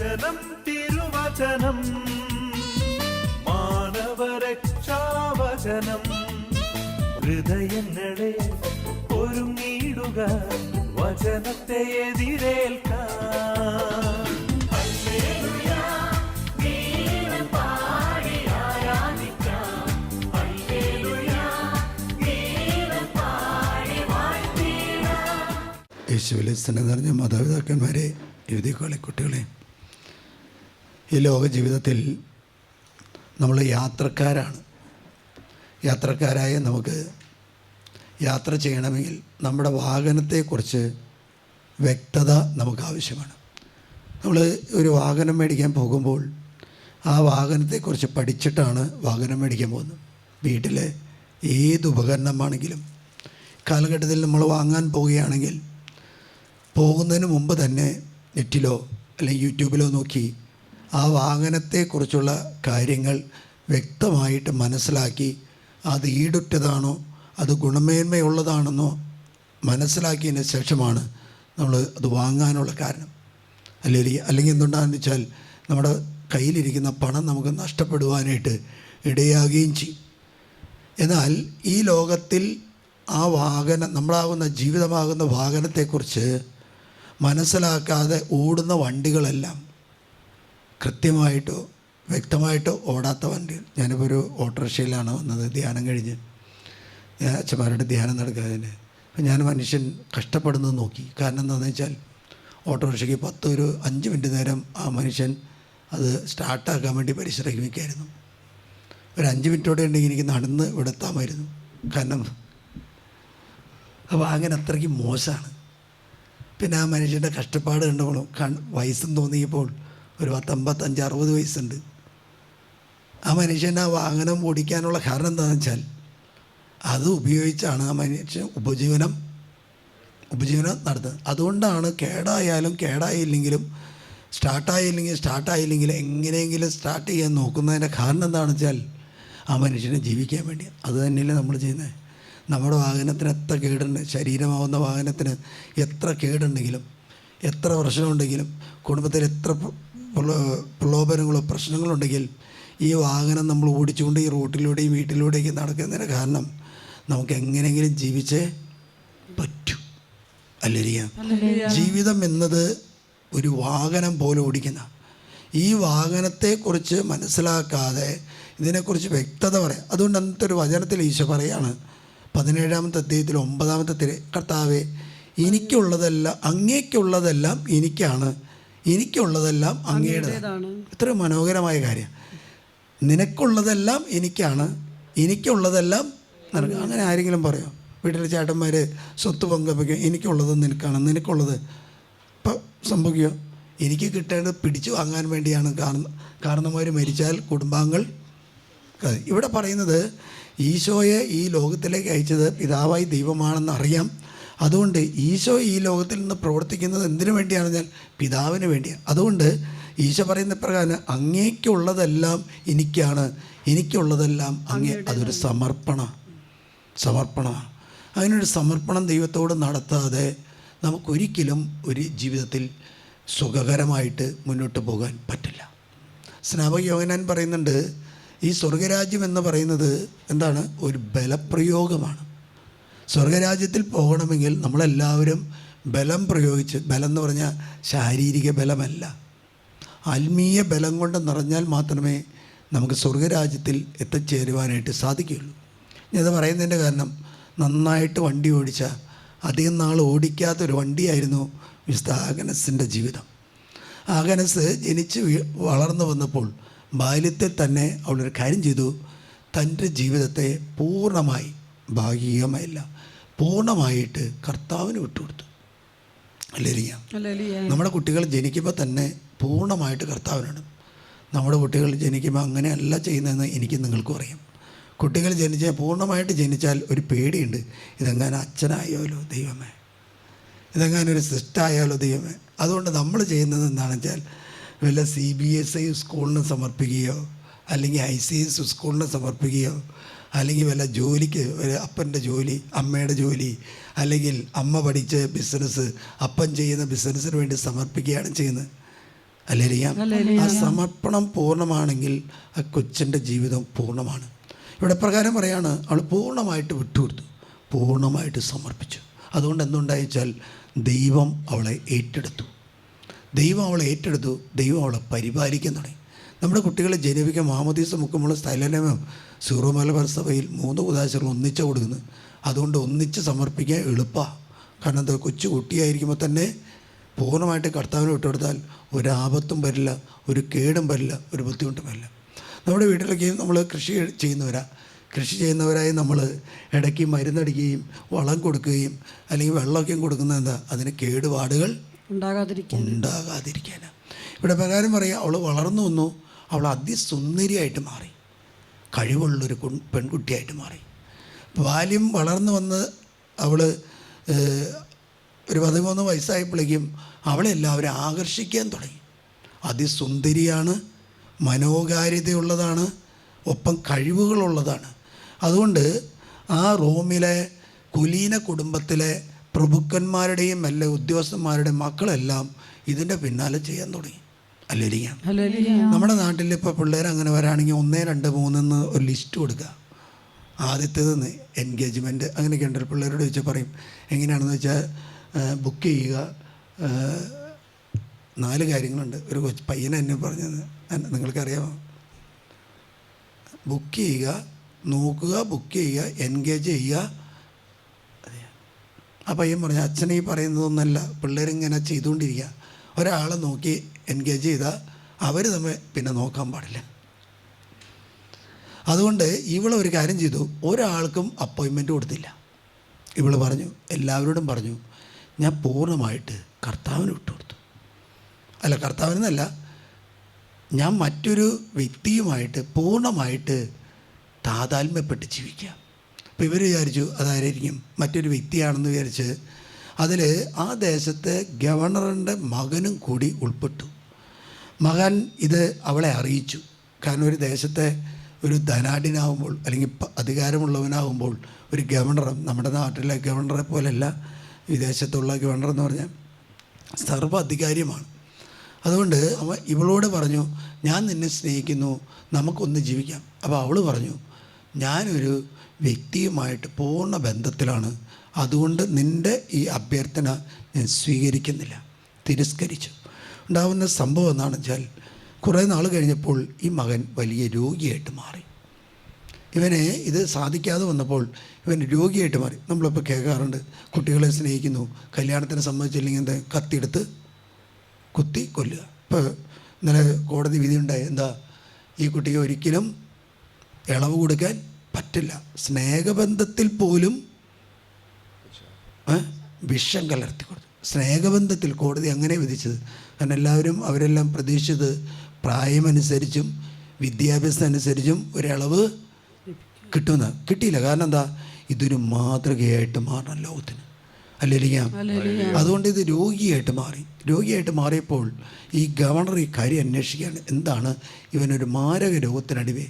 വചനം തിരുവചനം. മാനവരക്ഷാവചനം. ഹൃദയങ്ങളെ ഒരുങ്ങിയിടുക വചനത്തെ എതിരേൽക്കാൻ. യേശുവിലെ സ്നേഹം നിറഞ്ഞ മാതാപിതാക്കന്മാരെ എഴുതിക്കോളെ കുട്ടികളെ. ഈ ലോക ജീവിതത്തിൽ നമ്മൾ യാത്രക്കാരാണ്. യാത്രക്കാരായ നമുക്ക് യാത്ര ചെയ്യണമെങ്കിൽ നമ്മുടെ വാഹനത്തെക്കുറിച്ച് വ്യക്തത നമുക്ക് ആവശ്യമാണ് നമ്മൾ ഒരു വാഹനം മേടിക്കാൻ പോകുമ്പോൾ ആ വാഹനത്തെക്കുറിച്ച് പഠിച്ചിട്ടാണ് വാഹനം മേടിക്കാൻ പോകുന്നത്. വീട്ടിലെ ഏത് ഉപകരണമാണെങ്കിലും കാലഘട്ടത്തിൽ നമ്മൾ വാങ്ങാൻ പോവുകയാണെങ്കിൽ പോകുന്നതിന് മുമ്പ് തന്നെ നെറ്റിലോ അല്ലെങ്കിൽ യൂട്യൂബിലോ നോക്കി ആ വാഹനത്തെക്കുറിച്ചുള്ള കാര്യങ്ങൾ വ്യക്തമായിട്ട് മനസ്സിലാക്കി അത് ഈടുറ്റതാണോ അത് ഗുണമേന്മയുള്ളതാണെന്നോ മനസ്സിലാക്കിയതിന് ശേഷമാണ് നമ്മൾ അത് വാങ്ങാനുള്ള കാരണം. അല്ലെങ്കിൽ അല്ലെങ്കിൽ എന്തുണ്ടാകുന്ന വെച്ചാൽ നമ്മുടെ കയ്യിലിരിക്കുന്ന പണം നമുക്ക് നഷ്ടപ്പെടുവാനായിട്ട് ഇടയാകുകയും ചെയ്യും. എന്നാൽ ഈ ലോകത്തിൽ ആ വാഹനം നമ്മളാകുന്ന ജീവിതമാകുന്ന വാഹനത്തെക്കുറിച്ച് മനസ്സിലാക്കാതെ ഓടുന്ന വണ്ടികളെല്ലാം കൃത്യമായിട്ടോ വ്യക്തമായിട്ടോ ഓടാത്ത വണ്ടി. ഞാനിപ്പോൾ ഒരു ഓട്ടോറിക്ഷയിലാണ് വന്നത്. ധ്യാനം കഴിഞ്ഞ്. ഞാൻ അച്ഛന്മാരുടെ ധ്യാനം നടക്കാതിന് അപ്പം ഞാൻ മനുഷ്യൻ കഷ്ടപ്പെടുന്നത് നോക്കി. കാരണം എന്താണെന്ന് വെച്ചാൽ ഓട്ടോറിക്ഷയ്ക്ക് പത്ത് ഒരു അഞ്ച് മിനിറ്റ് നേരം ആ മനുഷ്യൻ അത് സ്റ്റാർട്ടാക്കാൻ വേണ്ടി പരിശ്രമിക്കായിരുന്നു. ഒരു അഞ്ച് മിനിറ്റോടെ ഉണ്ടെങ്കിൽ എനിക്ക് നടന്ന് ഇവിടെ എത്താമായിരുന്നു. കാരണം അപ്പോൾ അങ്ങനെ അത്രയ്ക്ക് മോശമാണ്. പിന്നെ ആ മനുഷ്യന്റെ കഷ്ടപ്പാട് കണ്ടപ്പോൾ വയസ്സും തോന്നിയപ്പോൾ ഒരു പത്തമ്പത്തഞ്ച് അറുപത് വയസ്സുണ്ട്. ആ മനുഷ്യൻ ആ വാഹനം ഓടിക്കാനുള്ള കാരണം എന്താണെന്ന് വെച്ചാൽ അത് ഉപയോഗിച്ചാണ് ആ മനുഷ്യൻ ഉപജീവനം ഉപജീവനം നടത്തുന്നത്. അതുകൊണ്ടാണ് കേടായാലും കേടായില്ലെങ്കിലും സ്റ്റാർട്ടായില്ലെങ്കിൽ സ്റ്റാർട്ടായില്ലെങ്കിൽ എങ്ങനെയെങ്കിലും സ്റ്റാർട്ട് ചെയ്യാൻ നോക്കുന്നതിന്റെ കാരണം എന്താണെന്ന് വെച്ചാൽ ആ മനുഷ്യനെ ജീവിക്കാൻ വേണ്ടി. അത് തന്നെയല്ലേ നമ്മൾ ചെയ്യുന്നത്. നമ്മുടെ വാഹനത്തിന് എത്ര കേടുണ്ട് ശരീരമാവുന്ന വാഹനത്തിന് എത്ര കേടുണ്ടെങ്കിലും എത്ര പ്രശ്നമുണ്ടെങ്കിലും കുടുംബത്തിൽ എത്ര പ്രലോഭനങ്ങളോ പ്രശ്നങ്ങളുണ്ടെങ്കിൽ ഈ വാഹനം നമ്മൾ ഓടിച്ചുകൊണ്ട് ഈ റോട്ടിലൂടെയും വീട്ടിലൂടെയൊക്കെ നടക്കുന്നതിന് കാരണം നമുക്ക് എങ്ങനെയെങ്കിലും ജീവിച്ച് പറ്റൂ. അല്ലരിയ. ജീവിതം എന്നത് ഒരു വാഹനം പോലെ ഓടിക്കുന്ന. ഈ വാഹനത്തെക്കുറിച്ച് മനസ്സിലാക്കാതെ ഇതിനെക്കുറിച്ച് വ്യക്തത പറയാം അതുകൊണ്ട് അന്നത്തെ ഒരു വചനത്തിൽ ഈശോ പറയാണ് പതിനേഴാമത്തെ അധ്യായത്തിൽ ഒമ്പതാമത്തെ തിരെ കർത്താവെ എനിക്കുള്ളതെല്ലാം അങ്ങേക്കുള്ളതെല്ലാം എനിക്കാണ്. എനിക്കുള്ളതെല്ലാം അങ്ങയുടെ ഇത്ര മനോഹരമായ കാര്യം. നിനക്കുള്ളതെല്ലാം എനിക്കാണ്. എനിക്കുള്ളതെല്ലാം നിനക്ക്. അങ്ങനെ ആരെങ്കിലും പറയാം? വീട്ടിലെ ചേട്ടന്മാർ സ്വത്ത് പങ്കുവയ്ക്കും എനിക്കുള്ളത് നിനക്കാണ്. നിനക്കുള്ളത് ഇപ്പം സംഭവിക്കുക എനിക്ക് കിട്ടേണ്ടത് പിടിച്ചു വാങ്ങാൻ വേണ്ടിയാണ്. കാരണം കാരണന്മാർ മരിച്ചാൽ കുടുംബാംഗങ്ങൾ ഇവിടെ പറയുന്നത് ഈശോയെ ഈ ലോകത്തിലേക്ക് അയച്ചത് പിതാവായി ദൈവമാണെന്ന് അറിയാം അതുകൊണ്ട് ഈശോ ഈ ലോകത്തിൽ നിന്ന് പ്രവർത്തിക്കുന്നത് എന്തിനു വേണ്ടിയാണ് ഞാൻ? പിതാവിന് വേണ്ടിയാണ് അതുകൊണ്ട് ഈശോ പറയുന്ന പ്രകാരം അങ്ങേക്കുള്ളതെല്ലാം എനിക്കാണ്. എനിക്കുള്ളതെല്ലാം അങ്ങേ അതൊരു സമർപ്പണ സമർപ്പണമാണ് അങ്ങനൊരു സമർപ്പണം ദൈവത്തോട് നടത്താതെ നമുക്കൊരിക്കലും ഒരു ജീവിതത്തിൽ സുഖകരമായിട്ട് മുന്നോട്ട് പോകാൻ പറ്റില്ല. സ്നാപക യോഗനാൻ പറയുന്നുണ്ട് ഈ സ്വർഗരാജ്യം എന്ന് പറയുന്നത് എന്താണ്? ഒരു ബലപ്രയോഗമാണ്. സ്വർഗരാജ്യത്തിൽ പോകണമെങ്കിൽ നമ്മളെല്ലാവരും ബലം പ്രയോഗിച്ച് ബലം എന്ന് പറഞ്ഞാൽ ശാരീരിക ബലമല്ല. ആത്മീയ ബലം കൊണ്ട് നിറഞ്ഞാൽ മാത്രമേ നമുക്ക് സ്വർഗരാജ്യത്തിൽ എത്തിച്ചേരുവാനായിട്ട് സാധിക്കുകയുള്ളൂ. ഞാനത് പറയുന്നതിന്റെ കാരണം നന്നായിട്ട് വണ്ടി ഓടിച്ച അധികം നാൾ ഓടിക്കാത്തൊരു വണ്ടിയായിരുന്നു മിസ്റ്റർ ആഗനസിന്റെ ജീവിതം. ആഗനസ് ജനിച്ച് വളർന്നു വന്നപ്പോൾ ബാല്യത്തിൽ തന്നെ അവളൊരു കാര്യം ചെയ്തു. തന്റെ ജീവിതത്തെ പൂർണമായി ഭാഗികമായില്ല. പൂർണമായിട്ട് കർത്താവിന് വിട്ടുകൊടുത്തു. അല്ലേലിയ നമ്മുടെ കുട്ടികൾ ജനിക്കുമ്പോൾ തന്നെ പൂർണമായിട്ട് കർത്താവിനാണ്. നമ്മുടെ കുട്ടികൾ ജനിക്കുമ്പോൾ അങ്ങനെയല്ല ചെയ്യുന്നതെന്ന് എനിക്ക് നിങ്ങൾക്കും അറിയാം. കുട്ടികൾ ജനിച്ചാൽ പൂർണമായിട്ട് ജനിച്ചാൽ ഒരു പേടിയുണ്ട്. ഇതെങ്ങനെ അച്ഛനായാലോ ദൈവമേ. ഇതെങ്ങനെ ഒരു സിസ്റ്റായാലോ ദൈവമേ. അതുകൊണ്ട് നമ്മൾ ചെയ്യുന്നത് എന്താണെന്ന് വെച്ചാൽ വല്ല സി ബി എസ് ഐ സ്കൂളിന് സമർപ്പിക്കുകയോ അല്ലെങ്കിൽ ഐ സി എസ് സ്കൂളിന് സമർപ്പിക്കുകയോ അല്ലെങ്കിൽ വല്ല ജോലിക്ക് ഒരു അപ്പന്റെ ജോലി അമ്മയുടെ ജോലി അല്ലെങ്കിൽ അമ്മ പഠിച്ച ബിസിനസ് അപ്പൻ ചെയ്യുന്ന ബിസിനസ്സിന് വേണ്ടി സമർപ്പിക്കുകയാണ് ചെയ്യുന്നത്. അല്ലേ ആ സമർപ്പണം പൂർണമാണെങ്കിൽ ആ കൊച്ചിന്റെ ജീവിതം പൂർണമാണ്. ഇവിടെ പ്രകാരം പറയാണ് അവൾ പൂർണമായിട്ട് വിട്ടുകൊടുത്തു. പൂർണമായിട്ട് സമർപ്പിച്ചു. അതുകൊണ്ട് എന്തുണ്ടായിച്ചാൽ ദൈവം അവളെ ഏറ്റെടുത്തു. ദൈവം അവളെ ഏറ്റെടുത്തു ദൈവം അവളെ പരിപാലിക്കാൻ തുടങ്ങി. നമ്മുടെ കുട്ടികളെ ജനിപ്പിക്കാൻ മാമോദീസ മുക്കുമ്പോൾ സ്ഥലനമം സൂറോ മലബാർ സഭയിൽ മൂന്ന് ഉദാശകൾ ഒന്നിച്ച് കൊടുക്കുന്നത് അതുകൊണ്ട് ഒന്നിച്ച് സമർപ്പിക്കാൻ എളുപ്പമാണ് കാരണം എന്താ? കൊച്ചു കുട്ടിയായിരിക്കുമ്പോൾ തന്നെ പൂർണമായിട്ട് കർത്താവിന് വിട്ടുകൊടുത്താൽ ഒരാപത്തും വരില്ല ഒരു കേടും വരില്ല ഒരു ബുദ്ധിമുട്ടും വരില്ല. നമ്മുടെ വീട്ടിലൊക്കെയും നമ്മൾ കൃഷി ചെയ്യുന്നവരാ. കൃഷി ചെയ്യുന്നവരായി നമ്മൾ ഇടയ്ക്ക് മരുന്നടിക്കുകയും വളം കൊടുക്കുകയും അല്ലെങ്കിൽ വെള്ളമൊക്കെയും കൊടുക്കുന്നത് എന്താ? അതിന് കേടുപാടുകൾ ഉണ്ടാകാതിരിക്കാൻ. ഉണ്ടാകാതിരിക്കാനാണ് ഇവിടെ പ്രകാരം പറയുക അവൾ വളർന്നു വന്നു അവൾ അതിസുന്ദരിയായിട്ട് മാറി. കഴിവുള്ളൊരു പെൺകുട്ടിയായിട്ട് മാറി. ബാല്യം വളർന്നു വന്ന് അവൾ ഒരു പതിമൂന്ന് വയസ്സായപ്പോഴേക്കും അവളെ എല്ലാവരും ആകർഷിക്കാൻ തുടങ്ങി. അതിസുന്ദരിയാണ് മനോഹാരിതയുള്ളതാണ് ഒപ്പം കഴിവുകളുള്ളതാണ്. അതുകൊണ്ട് ആ റോമിലെ കുലീന കുടുംബത്തിലെ പ്രഭുക്കന്മാരുടെയും എല്ലാ ഉദ്യോഗസ്ഥന്മാരുടെയും മക്കളെല്ലാം ഇതിന്റെ പിന്നാലെ ചെയ്യാൻ തുടങ്ങി. ഹല്ലേലൂയ നമ്മുടെ നാട്ടിൽ ഇപ്പോൾ പിള്ളേർ അങ്ങനെ വരാണെങ്കിൽ ഒന്നേ രണ്ട് മൂന്നെന്ന് ഒരു ലിസ്റ്റ് കൊടുക്കുക. ആദ്യത്തേത് എൻഗേജ്മെന്റ് അങ്ങനെയൊക്കെ ഉണ്ട്. പിള്ളേരോട് ചോദിച്ചാൽ പറയും എങ്ങനെയാണെന്ന് വെച്ചാൽ ബുക്ക് ചെയ്യുക. നാല് കാര്യങ്ങളുണ്ട്. ഒരു കൊച്ചു പയ്യനെ എന്നെ പറഞ്ഞത്. നിങ്ങൾക്കറിയാമോ? ബുക്ക് ചെയ്യുക നോക്കുക ബുക്ക് ചെയ്യുക എൻഗേജ് ചെയ്യുക. അതെ. ആ പയ്യൻ പറഞ്ഞു അച്ഛനെ ഈ പറയുന്നതൊന്നല്ല. പിള്ളേരിങ്ങനെ ചെയ്തുകൊണ്ടിരിക്കുക. ഒരാളെ നോക്കി എൻഗേജ് ചെയ്താൽ അവർ തമ്മിൽ പിന്നെ നോക്കാൻ പാടില്ല. അതുകൊണ്ട് ഇവൾ ഒരു കാര്യം ചെയ്തു. ഒരാൾക്കും അപ്പോയിൻമെന്റ് കൊടുത്തില്ല. ഇവൾ പറഞ്ഞു എല്ലാവരോടും പറഞ്ഞു ഞാൻ പൂർണമായിട്ട് കർത്താവിന് വിട്ടുകൊടുത്തു അല്ല കർത്താവിനെന്നല്ല ഞാൻ മറ്റൊരു വ്യക്തിയുമായിട്ട് പൂർണമായിട്ട് താതാത്മ്യപ്പെട്ട് ജീവിക്കുക അപ്പോൾ ഇവർ വിചാരിച്ചു അതായിരിക്കും മറ്റൊരു വ്യക്തിയാണെന്ന് വിചാരിച്ച് അതിൽ ആ ദേശത്തെ ഗവർണറിന്റെ മകനും കൂടി ഉൾപ്പെട്ടു. മകൻ ഇത് അവളെ അറിയിച്ചു. കാരണം ഒരു ദേശത്തെ ഒരു ധനാഢ്യനാകുമ്പോൾ അല്ലെങ്കിൽ അധികാരമുള്ളവനാവുമ്പോൾ ഒരു ഗവർണറും നമ്മുടെ നാട്ടിലെ ഗവർണറെ പോലെയല്ല വിദേശത്തുള്ള ഗവർണർ എന്ന് പറഞ്ഞാൽ സർവ അധികാരിയുമാണ്. അതുകൊണ്ട് അവ ഇവളോട് പറഞ്ഞു ഞാൻ നിന്നെ സ്നേഹിക്കുന്നു നമുക്കൊന്ന് ജീവിക്കാം. അപ്പോൾ അവൾ പറഞ്ഞു ഞാനൊരു വ്യക്തിയുമായിട്ട് പൂർണ ബന്ധത്തിലാണ് അതുകൊണ്ട് നിന്റെ ഈ അഭ്യർത്ഥന ഞാൻ സ്വീകരിക്കുന്നില്ല. തിരസ്കരിച്ചു. ഉണ്ടാകുന്ന സംഭവം എന്താണെന്ന് വെച്ചാൽ കുറേ നാൾ കഴിഞ്ഞപ്പോൾ ഈ മകൻ വലിയ രോഗിയായിട്ട് മാറി. ഇവനെ ഇത് സാധിക്കാതെ വന്നപ്പോൾ ഇവൻ രോഗിയായിട്ട് മാറി. നമ്മളിപ്പോൾ കേൾക്കാറുണ്ട് കുട്ടികളെ സ്നേഹിക്കുന്നു കല്യാണത്തിനെ സംബന്ധിച്ചില്ലെങ്കിൽ എന്താ കത്തിയെടുത്ത് കുത്തി കൊല്ലുക. ഇപ്പോൾ ഇന്നലെ കോടതി വിധി ഉണ്ടായി എന്താ ഈ കുട്ടിയെ ഒരിക്കലും ഇളവ് കൊടുക്കാൻ പറ്റില്ല. സ്നേഹബന്ധത്തിൽ പോലും വിഷം കലർത്തി കൊടുത്തു. സ്നേഹബന്ധത്തിൽ കോടതി അങ്ങനെ വിധിച്ചത്. കാരണം എല്ലാവരും അവരെല്ലാം പ്രതീക്ഷിച്ചത് പ്രായമനുസരിച്ചും വിദ്യാഭ്യാസം അനുസരിച്ചും ഒരളവ് കിട്ടുന്ന കിട്ടിയില്ല. കാരണം എന്താ? ഇതൊരു മാതൃകയായിട്ട് മാറണം ലോകത്തിന്. അല്ലെങ്കിൽ അതുകൊണ്ട് ഇത് രോഗിയായിട്ട് മാറി. രോഗിയായിട്ട് മാറിയപ്പോൾ ഈ ഗവർണർ ഈ കാര്യം അന്വേഷിക്കുകയാണ് എന്താണ്? ഇവനൊരു മാരക രോഗത്തിനടിവേ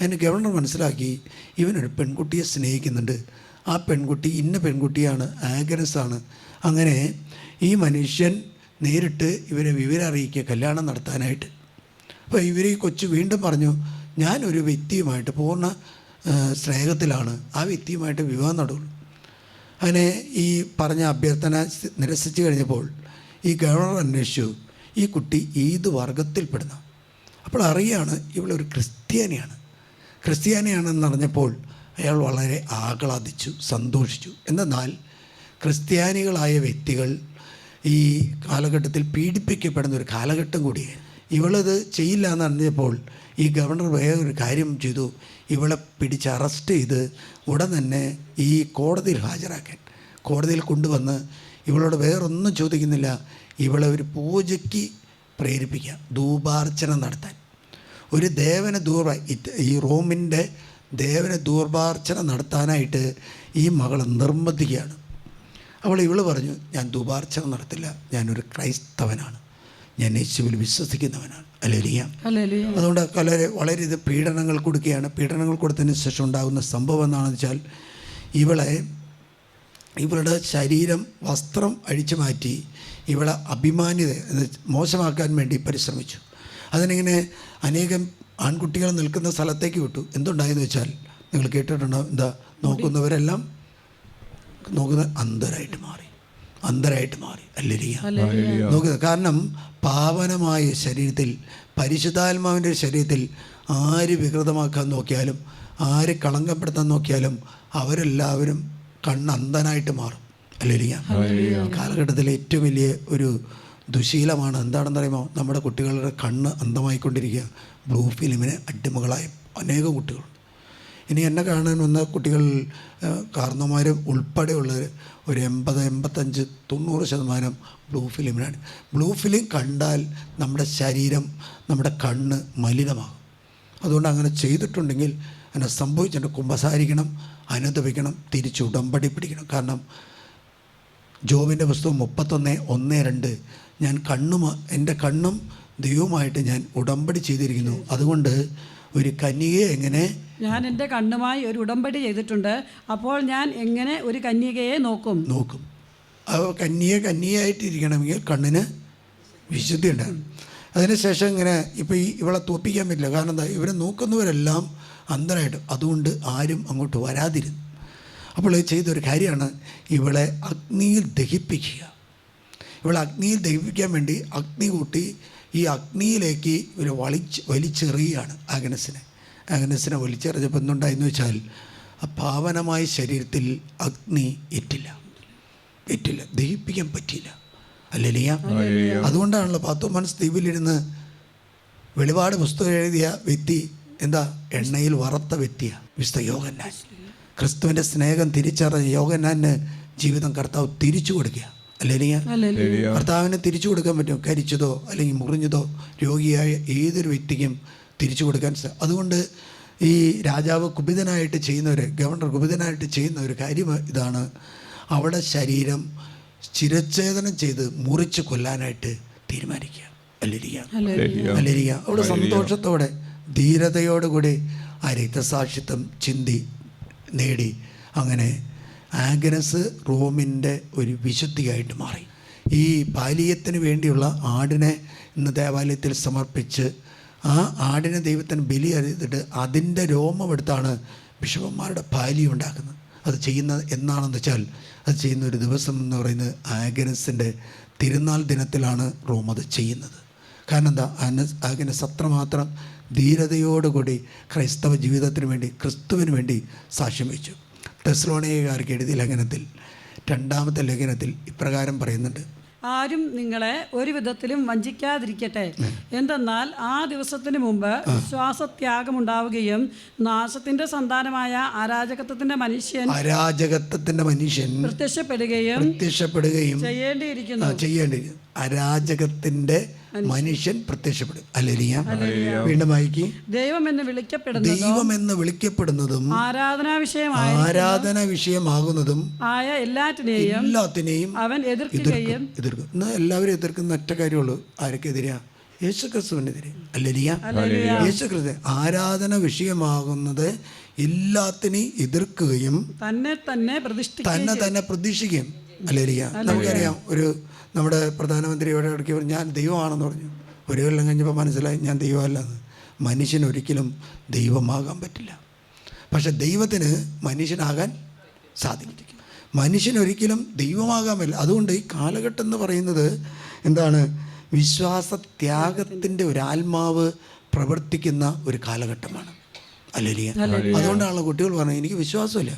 അതിന് ഗവർണർ മനസ്സിലാക്കി ഇവനൊരു പെൺകുട്ടിയെ സ്നേഹിക്കുന്നുണ്ട്. ആ പെൺകുട്ടി ഇന്ന പെൺകുട്ടിയാണ് ആഗ്രസാണ് അങ്ങനെ ഈ മനുഷ്യൻ നേരിട്ട് ഇവരെ വിവരം അറിയിക്കുക കല്യാണം നടത്താനായിട്ട്. അപ്പോൾ ഇവർ ഈ കൊച്ചു വീണ്ടും പറഞ്ഞു ഞാനൊരു വ്യക്തിയുമായിട്ട് പൂർണ സ്നേഹത്തിലാണ്. ആ വ്യക്തിയുമായിട്ട് വിവാഹം നടക്കുള്ളൂ അങ്ങനെ ഈ പറഞ്ഞ അഭ്യർത്ഥന നിരസിച്ചു കഴിഞ്ഞപ്പോൾ ഈ ഗവർണർ അന്വേഷിച്ചു ഈ കുട്ടി ഏത് വർഗത്തിൽപ്പെടുന്ന? അപ്പോൾ അറിയാണ് ഇവളൊരു ക്രിസ്ത്യാനിയാണ്. ക്രിസ്ത്യാനിയാണെന്ന് അറിഞ്ഞപ്പോൾ അയാൾ വളരെ ആഹ്ലാദിച്ചു സന്തോഷിച്ചു. എന്നാൽ ക്രിസ്ത്യാനികളായ വ്യക്തികൾ ഈ കാലഘട്ടത്തിൽ പീഡിപ്പിക്കപ്പെടുന്ന ഒരു കാലഘട്ടം കൂടിയാണ് ഇവളത് ചെയ്യില്ല എന്ന് അറിഞ്ഞപ്പോൾ ഈ ഗവർണർ വേറെ ഒരു കാര്യം ചെയ്തു. ഇവളെ പിടിച്ച് അറസ്റ്റ് ചെയ്ത് ഉടൻ തന്നെ ഈ കോടതിയിൽ ഹാജരാക്കാൻ. കോടതിയിൽ കൊണ്ടുവന്ന് ഇവളോട് വേറൊന്നും ചോദിക്കുന്നില്ല. ഇവളെ ഒരു പൂജയ്ക്ക് പ്രേരിപ്പിക്കുക ധൂപാർച്ചന നടത്താൻ. ഒരു ദേവന ദൂപ ഈ റോമിന്റെ ദേവന ദൂർവാർച്ചന നടത്താനായിട്ട് ഈ മകളെ നിർബന്ധിക്കുകയാണ് അവൾ ഇവൾ പറഞ്ഞു ഞാൻ ദുപാർച്ചന നടത്തില്ല. ഞാനൊരു ക്രൈസ്തവനാണ്. ഞാൻ യേശുവിൽ വിശ്വസിക്കുന്നവനാണ്. ഹല്ലേലൂയ. അതുകൊണ്ട് വളരെ വളരെ ഇത് പീഡനങ്ങൾ കൊടുക്കുകയാണ്. പീഡനങ്ങൾ കൊടുത്തതിന് ശേഷം ഉണ്ടാകുന്ന സംഭവം എന്താണെന്ന് വെച്ചാൽ ഇവളെ ഇവളുടെ ശരീരം വസ്ത്രം അഴിച്ചു മാറ്റി ഇവളെ അഭിമാന്യത മോശമാക്കാൻ വേണ്ടി പരിശ്രമിച്ചു. അതിനിങ്ങനെ അനേകം ആൺകുട്ടികൾ നിൽക്കുന്ന സ്ഥലത്തേക്ക് വിട്ടു. എന്തുണ്ടായെന്ന് വെച്ചാൽ നിങ്ങൾ കേട്ടിട്ടുണ്ടോ? എന്താ നോക്കുന്നവരെല്ലാം നോക്കുന്ന അന്ധരായിട്ട് മാറി. അന്ധരായിട്ട് മാറി. അല്ലരിയ നോക്കുന്നത് കാരണം പാവനമായ ശരീരത്തിൽ പരിശുദ്ധാത്മാവിന്റെ ശരീരത്തിൽ ആര് വികൃതമാക്കാൻ നോക്കിയാലും ആര് കളങ്കപ്പെടുത്താൻ നോക്കിയാലും അവരെല്ലാവരും കണ്ണ് അന്ധനായിട്ട് മാറും അല്ലരിയ കാലഘട്ടത്തിലെ ഏറ്റവും വലിയ ഒരു ദുശീലമാണ് എന്താണെന്ന് പറയുമ്പോൾ നമ്മുടെ കുട്ടികളുടെ കണ്ണ് അന്ധമായിക്കൊണ്ടിരിക്കുക. ബ്ലൂ ഫിലിമിന് അടിമകളായ അനേകം കുട്ടികളുണ്ട് ഇനി എന്നെ കാണാൻ വന്ന കുട്ടികൾ കാർന്നോമാർ ഉൾപ്പെടെയുള്ളവർ ഒരു എൺപത് എൺപത്തഞ്ച് തൊണ്ണൂറ് ശതമാനം ബ്ലൂ ഫിലിമിനാണ് ബ്ലൂ ഫിലിം കണ്ടാൽ നമ്മുടെ ശരീരം നമ്മുടെ കണ്ണ് മലിനമാകും. അതുകൊണ്ട് അങ്ങനെ ചെയ്തിട്ടുണ്ടെങ്കിൽ അങ്ങനെ സംഭവിച്ചിട്ടുണ്ട് കുമ്പസാരിക്കണം അനുദപിക്കണം തിരിച്ച് ഉടമ്പടി പിടിക്കണം. കാരണം ജോബിന്റെ പുസ്തകം മുപ്പത്തൊന്ന് ഒന്ന് രണ്ട് ഞാൻ കണ്ണും എന്റെ കണ്ണും ദൈവവുമായിട്ട് ഞാൻ ഉടമ്പടി ചെയ്തിരിക്കുന്നു. അതുകൊണ്ട് ഒരു കന്യകയെ എങ്ങനെ ഞാൻ എന്റെ കണ്ണുമായി ഒരു ഉടമ്പടി ചെയ്തിട്ടുണ്ട്. അപ്പോൾ ഞാൻ എങ്ങനെ ഒരു കന്യകയെ നോക്കും? നോക്കും. അത് കന്യക കന്യയായിട്ടിരിക്കണമെങ്കിൽ കണ്ണിന് വിശുദ്ധി ഉണ്ടാകും അതിനുശേഷം ഇങ്ങനെ ഇപ്പോൾ ഈ ഇവളെ തോപ്പിക്കാൻ പറ്റില്ല. കാരണം എന്താ? ഇവരെ നോക്കുന്നവരെല്ലാം അന്തരായിട്ട് അതുകൊണ്ട് ആരും അങ്ങോട്ട് വരാതിരുന്നു. അപ്പോൾ ചെയ്തൊരു കാര്യമാണ്. ഇവളെ അഗ്നിയിൽ ദഹിപ്പിക്കുക. ഇവളെ അഗ്നിയിൽ ദഹിപ്പിക്കാൻ വേണ്ടി അഗ്നി കൂട്ടി ഈ അഗ്നിയിലേക്ക് ഇവർ വലിച്ച് വലിച്ചെറിയുകയാണ് അഗനസിനെ. അഗനസിനെ വലിച്ചെറിഞ്ഞപ്പോൾ എന്തുണ്ടായെന്ന് വെച്ചാൽ ആ പാവനമായ ശരീരത്തിൽ അഗ്നി എറ്റില്ല. എറ്റില്ല. ദഹിപ്പിക്കാൻ പറ്റിയില്ല. അല്ലേലിയ. അതുകൊണ്ടാണല്ലോ പത്തു മനസ്സ് ദ്വീപിലിരുന്ന് വെളിപാട് പുസ്തകം എഴുതിയ വ്യക്തി എന്താ? എണ്ണയിൽ വറുത്ത വ്യക്തിയ. വിശുദ്ധ യോഗന്നാൻ ക്രിസ്തുവിന്റെ സ്നേഹം തിരിച്ചറിഞ്ഞ യോഗന്നാന് ജീവിതം കർത്താവ് തിരിച്ചു കൊടുക്കുക അല്ലേലിയ ഭർത്താവിനെ തിരിച്ചു കൊടുക്കാൻ പറ്റും കരിച്ചതോ അല്ലെങ്കിൽ മുറിഞ്ഞതോ? രോഗിയായ ഏതൊരു വ്യക്തിക്കും തിരിച്ചു കൊടുക്കാൻ അതുകൊണ്ട് ഈ രാജാവ് കുപിതനായിട്ട് ചെയ്യുന്നവർ ഗവർണർ കുപിതനായിട്ട് ചെയ്യുന്ന ഒരു കാര്യം ഇതാണ്. അവിടെ ശരീരം ചിരച്ഛേദനം ചെയ്ത് മുറിച്ച് കൊല്ലാനായിട്ട് തീരുമാനിക്കുക. അല്ലിരിക്കുക അല്ലിരിക്കുക അവിടെ സന്തോഷത്തോടെ ധീരതയോടുകൂടി ആ രക്തസാക്ഷിത്വം ചിന്തി നേടി. അങ്ങനെ ആഗ്നസ് റോമിന്റെ ഒരു വിശുദ്ധിയായിട്ട് മാറി. ഈ പാലീയത്തിന് വേണ്ടിയുള്ള ആടിനെ ഇന്ന് ദേവാലയത്തിൽ സമർപ്പിച്ച് ആ ആടിനെ ദൈവത്തിന് ബലി അറിയിച്ചിട്ട് അതിന്റെ രോമമെടുത്താണ് ബിഷപ്പന്മാരുടെ പാലി ഉണ്ടാക്കുന്നത്. അത് ചെയ്യുന്ന എന്നാണെന്ന് വെച്ചാൽ അത് ചെയ്യുന്ന ഒരു ദിവസം എന്ന് പറയുന്നത് ആഗനസിന്റെ തിരുനാൾ ദിനത്തിലാണ് റോം അത് ചെയ്യുന്നത്. കാരണം എന്താ? അനസ് ആഗനസ് അത്രമാത്രം ധീരതയോടുകൂടി ക്രൈസ്തവ ജീവിതത്തിന് വേണ്ടി ക്രിസ്തുവിന് വേണ്ടി സാക്ഷ്യം വഹിച്ചു. തെസ്ലോണിയക്കാർക്ക് എഴുതിയ ലേഖനത്തിൽ രണ്ടാമത്തെ ലേഖനത്തിൽ ഇപ്രകാരം പറയുന്നുണ്ട്. ആരും നിങ്ങളെ ഒരു വിധത്തിലും വഞ്ചിക്കാതിരിക്കട്ടെ. എന്തെന്നാൽ ആ ദിവസത്തിന് മുമ്പ് വിശ്വാസത്യാഗം ഉണ്ടാവുകയും നാശത്തിന്റെ സന്താനമായ അരാജകത്വത്തിന്റെ മനുഷ്യൻ അരാജകത്വത്തിന്റെ മനുഷ്യൻ പ്രത്യക്ഷപ്പെടുകയും പ്രത്യക്ഷപ്പെടുകയും ചെയ്യേണ്ടിയിരിക്കുന്നു. ചെയ്യേണ്ടി അരാജകത്തിന്റെ മനുഷ്യൻ പ്രത്യക്ഷപ്പെടും. അല്ലെലിയ വീണ്ടും വായിക്കി. ദൈവം എന്ന് വിളിക്കപ്പെടുന്ന ദൈവം എന്ന് വിളിക്കപ്പെടുന്നതും ആരാധനാ വിഷയമായ ആരാധന വിഷയമാകുന്നതും ആയ എല്ലാത്തിനെയും എല്ലാത്തിനെയും അവൻ എതിർക്കുകയും എതിർക്കും. എന്നാൽ എല്ലാവരും എതിർക്കുന്ന ഒറ്റ കാര്യമുള്ളൂ. ആരൊക്കെതിരാ യേശു ക്രിസ്തുവിനെതിരെ യേശുക്രിസ്തു. യേശു ക്രിസ്തു ആരാധന വിഷയമാകുന്നത് എല്ലാത്തിനെയും എതിർക്കുകയും തന്നെ തന്നെ തന്നെ തന്നെ പ്രതീക്ഷിക്കുകയും അല്ലെലിയ നമുക്കറിയാം. ഒരു നമ്മുടെ പ്രധാനമന്ത്രിയോട് ഇടയ്ക്ക് പറഞ്ഞു, ഞാൻ ദൈവമാണെന്ന് പറഞ്ഞു. ഒരു കൊല്ലം കഴിഞ്ഞപ്പോൾ മനസ്സിലായി ഞാൻ ദൈവമല്ലെന്ന് മനുഷ്യൻ ഒരിക്കലും ദൈവമാകാൻ പറ്റില്ല. പക്ഷെ ദൈവത്തിന് മനുഷ്യനാകാൻ സാധിക്കും. മനുഷ്യനൊരിക്കലും ദൈവമാകാൻ പറ്റില്ല. അതുകൊണ്ട് ഈ കാലഘട്ടം എന്ന് പറയുന്നത് എന്താണ്? വിശ്വാസത്യാഗത്തിന്റെ ഒരു ആത്മാവ് പ്രവർത്തിക്കുന്ന ഒരു കാലഘട്ടമാണ്. അല്ലെങ്കിൽ അതുകൊണ്ടാണല്ലോ കുട്ടികൾ പറഞ്ഞത് എനിക്ക് വിശ്വാസമില്ല.